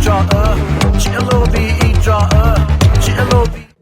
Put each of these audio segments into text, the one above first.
抓鹅七 a 六一抓鹅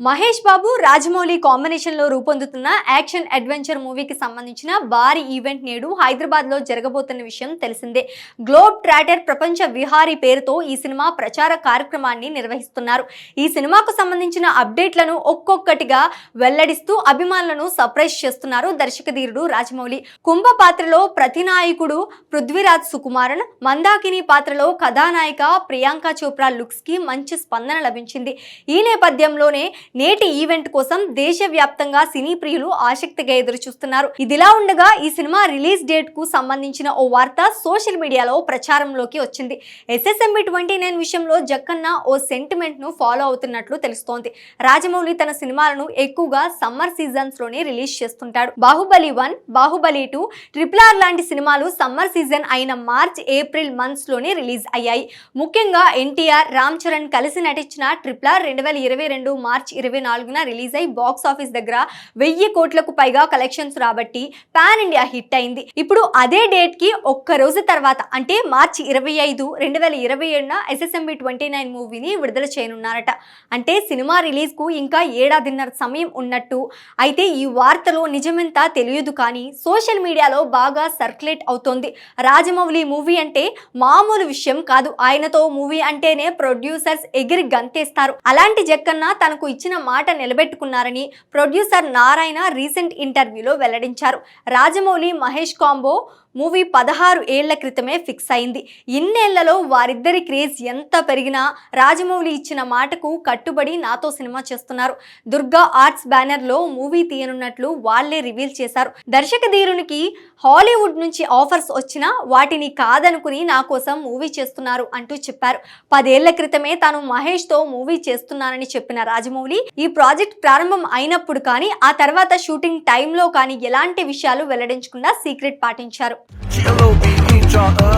Mahesh Babu Rajamouli కాంబినేషన్లో రూపొందుతున్న action adventure మూవీకి సంబంధించిన భారీ ఈవెంట్ నేడు హైదరాబాద్లో జరగబోతున్న విషయం తెలిసిందే. గ్లోబ్ ట్రాటర్ ప్రపంచ విహారీ పేరుతో ఈ సినిమా ప్రచార కార్యక్రమాన్ని నిర్వహిస్తున్నారు. ఈ సినిమాకు సంబంధించిన అప్డేట్లను ఒక్కొక్కటిగా వెల్లడిస్తూ అభిమానులను సర్ప్రైజ్ చేస్తున్నారు దర్శకధీరుడు రాజమౌళి. కుంభ పాత్రలో ప్రతినాయకుడు పృథ్వీరాజ్ సుకుమారన్ మందాకిని పాత్రలో కథానాయిక ప్రియాంక చోప్రా లుక్స్కి మంచి స్పందన లభించింది. ఈ నేపథ్యంలోనే నేటి ఈవెంట్ కోసం దేశవ్యాప్తంగా సినీ ప్రియులు ఆసక్తిగా ఎదురు చూస్తున్నారు ఇదిలా ఉండగా ఈ సినిమా రిలీజ్ డేట్కు సంబంధించిన ఓ వార్త సోషల్ మీడియాలో ప్రచారంలోకి వచ్చింది. ఎస్ఎస్ఎంబి ట్వంటీ నైన్ విషయంలో జక్కన్న ఓ సెంటిమెంట్ను ఫాలో అవుతున్నట్లు తెలుస్తోంది. రాజమౌళి తన సినిమాలను ఎక్కువగా సమ్మర్ సీజన్స్లోనే రిలీజ్ చేస్తుంటాడు. Baahubali one Baahubali two triple R లాంటి సినిమాలు సమ్మర్ సీజన్ అయిన మార్చ్ ఏప్రిల్ మంత్స్లోనే రిలీజ్ అయ్యాయి. ముఖ్యంగా ఎన్టీఆర్ రామ్ చరణ్ కలిసి నటించిన ట్రిపుల్ ఆర్ రెండు వేల ఇరవై రెండు మార్చ్ ఇరవై నాలుగున రిలీజ్ అయి బాక్స్ ఆఫీస్ దగ్గర వెయ్యి కోట్లకు పైగా కలెక్షన్స్ రాబట్టి పాన్ ఇండియా హిట్ అయింది. ఇప్పుడు అదే డేట్కి ఒక్క రోజు తర్వాత అంటే మార్చి ఇరవై ఐదు రెండు వేల ఇరవై ఏడున ఎస్ఎస్ఎంబి ట్వంటీ నైన్ మూవీని విడుదల చేయనున్నారట. అంటే సినిమా రిలీజ్కు ఇంకా ఏడాదిన్నర సమయం ఉన్నట్టు అయితే ఈ వార్తలో నిజమెంతా తెలియదు కానీ సోషల్ మీడియాలో బాగా సర్క్యులేట్ అవుతోంది. రాజమౌళి మూవీ అంటే మామూలు విషయం కాదు. ఆయనతో మూవీ అంటేనే ప్రొడ్యూసర్స్ ఎగిరి గంతేస్తారు. అలాంటి జక్కన్న తనకు ఇచ్చిన మాట నిలబెట్టుకున్నారని ప్రొడ్యూసర్ నారాయణ రీసెంట్ ఇంటర్వ్యూలో వెల్లడించారు. రాజమౌళి మహేష్ కాంబో మూవీ పదహారు ఏళ్ళ క్రితమే ఫిక్స్ అయింది. ఇన్నేళ్ళలో వారిద్దరి క్రేజ్ ఎంత పెరిగినా రాజమౌళి ఇచ్చిన మాటకు కట్టుబడి నాతో సినిమా చేస్తున్నారు. దుర్గా ఆర్ట్స్ బ్యానర్లో మూవీ తీయనున్నట్లు వాళ్ళే రివీల్ చేశారు. దర్శక ధీరునికి హాలీవుడ్ నుంచి ఆఫర్స్ వచ్చినా వాటిని కాదనుకుని నా కోసం మూవీ చేస్తున్నారు అంటూ చెప్పారు. పదేళ్ళ క్రితమే తాను మహేష్తో మూవీ చేస్తున్నానని చెప్పిన రాజమౌళి ఈ ప్రాజెక్ట్ ప్రారంభం అయినప్పుడు కానీ ఆ తర్వాత షూటింగ్ టైంలో కానీ ఎలాంటి విషయాలు వెల్లడించకుండా సీక్రెట్ పాటించారు. kill each other.